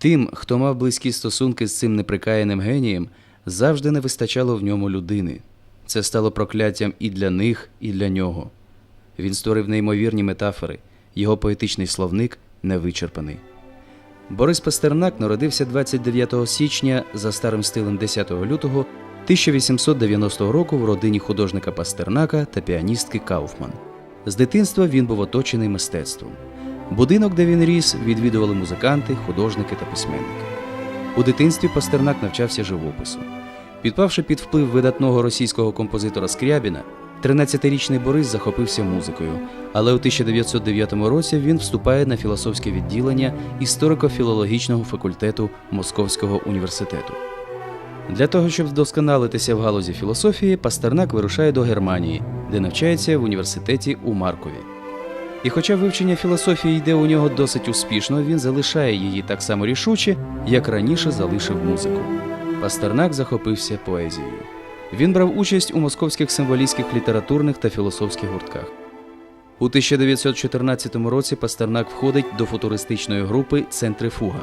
Тим, хто мав близькі стосунки з цим неприкаяним генієм, завжди не вистачало в ньому людини. Це стало прокляттям і для них, і для нього. Він створив неймовірні метафори, його поетичний словник невичерпаний. Борис Пастернак народився 29 січня за старим стилем 10 лютого 1890 року в родині художника Пастернака та піаністки Кауфман. З дитинства він був оточений мистецтвом. Будинок, де він ріс, відвідували музиканти, художники та письменники. У дитинстві Пастернак навчався живопису. Підпавши під вплив видатного російського композитора Скрябіна, 13-річний Борис захопився музикою, але у 1909 році він вступає на філософське відділення історико-філологічного факультету Московського університету. Для того, щоб вдосконалитися в галузі філософії, Пастернак вирушає до Германії, де навчається в університеті у Маркові. І хоча вивчення філософії йде у нього досить успішно, він залишає її так само рішуче, як раніше залишив музику. Пастернак захопився поезією. Він брав участь у московських символістських літературних та філософських гуртках. У 1914 році Пастернак входить до футуристичної групи Центрифуга.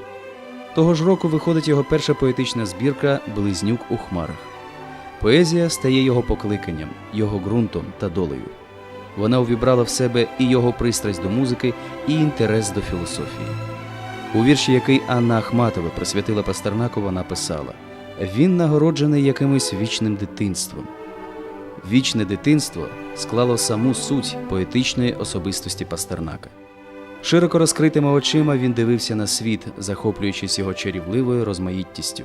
Того ж року виходить його перша поетична збірка Близнюк у хмарах. Поезія стає його покликанням, його ґрунтом та долею. Вона увібрала в себе і його пристрасть до музики, і інтерес до філософії. У вірші, який Анна Ахматова присвятила Пастернаку, вона писала: Він нагороджений якимось вічним дитинством. Вічне дитинство склало саму суть поетичної особистості Пастернака. Широко розкритими очима він дивився на світ, захоплюючись його чарівливою розмаїттістю.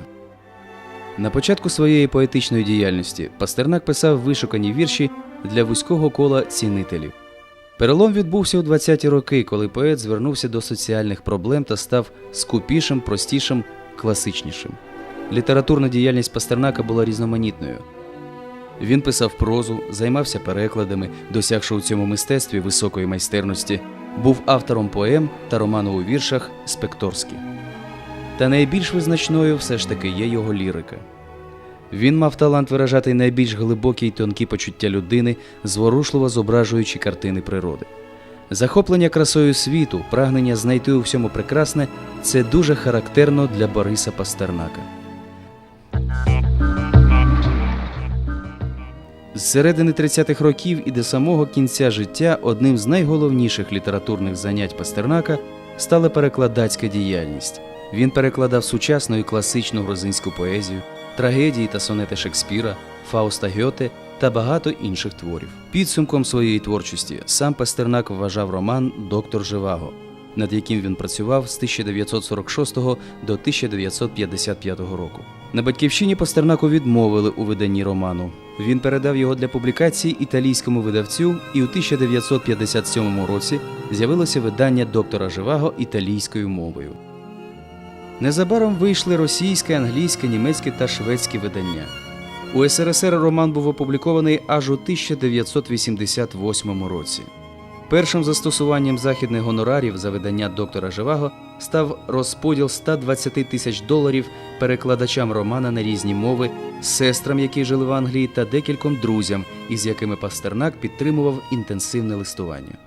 На початку своєї поетичної діяльності Пастернак писав вишукані вірші для вузького кола цінителів. Перелом відбувся у 20-ті роки, коли поет звернувся до соціальних проблем та став скупішим, простішим, класичнішим. Літературна діяльність Пастернака була різноманітною. Він писав прозу, займався перекладами, досягши у цьому мистецтві високої майстерності, був автором поем та роману у віршах Спекторські. Та найбільш визначною все ж таки є його лірика. Він мав талант виражати найбільш глибокі й тонкі почуття людини, зворушливо зображуючи картини природи. Захоплення красою світу, прагнення знайти у всьому прекрасне це дуже характерно для Бориса Пастернака. З середини 30-х років і до самого кінця життя одним з найголовніших літературних занять Пастернака стала перекладацька діяльність. Він перекладав сучасну і класичну грузинську поезію, трагедії та сонети Шекспіра, Фауста Гьоте та багато інших творів. Підсумком своєї творчості сам Пастернак вважав роман Доктор Живаго, над яким він працював з 1946 до 1955 року. На батьківщині Пастернаку відмовили у виданні роману. Він передав його для публікації італійському видавцю, і у 1957 році з'явилося видання доктора Живаго італійською мовою. Незабаром вийшли російське, англійське, німецьке та шведське видання. У СРСР роман був опублікований аж у 1988 році. Першим застосуванням західних гонорарів за видання доктора Живаго став розподіл 120 тисяч доларів перекладачам романа на різні мови, сестрам, які жили в Англії, та декільком друзям, із якими Пастернак підтримував інтенсивне листування.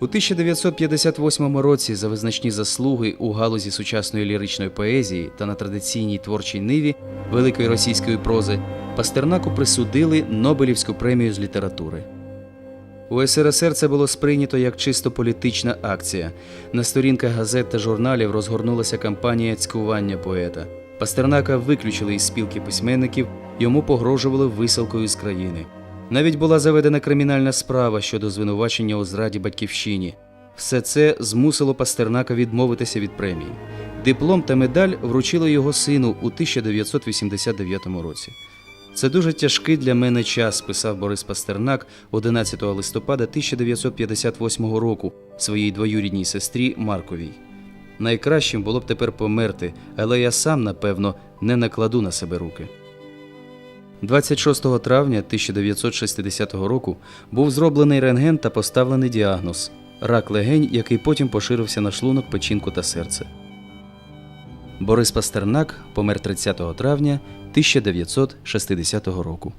У 1958 році за визначні заслуги у галузі сучасної ліричної поезії та на традиційній творчій ниві великої російської прози Пастернаку присудили Нобелівську премію з літератури. У СРСР це було сприйнято як чисто політична акція. На сторінках газет та журналів розгорнулася кампанія цькування поета. Пастернака виключили із спілки письменників, йому погрожували висилкою з країни. Навіть була заведена кримінальна справа щодо звинувачення у зраді батьківщині. Все це змусило Пастернака відмовитися від премії. Диплом та медаль вручили його сину у 1989 році. Це дуже тяжкий для мене час, писав Борис Пастернак 11 листопада 1958 року своїй двоюрідній сестрі Марковій. Найкращим було б тепер померти, але я сам, напевно, не накладу на себе руки. 26 травня 1960 року був зроблений рентген та поставлений діагноз рак легень, який потім поширився на шлунок, печінку та серце. Борис Пастернак помер 30 травня 1960 року.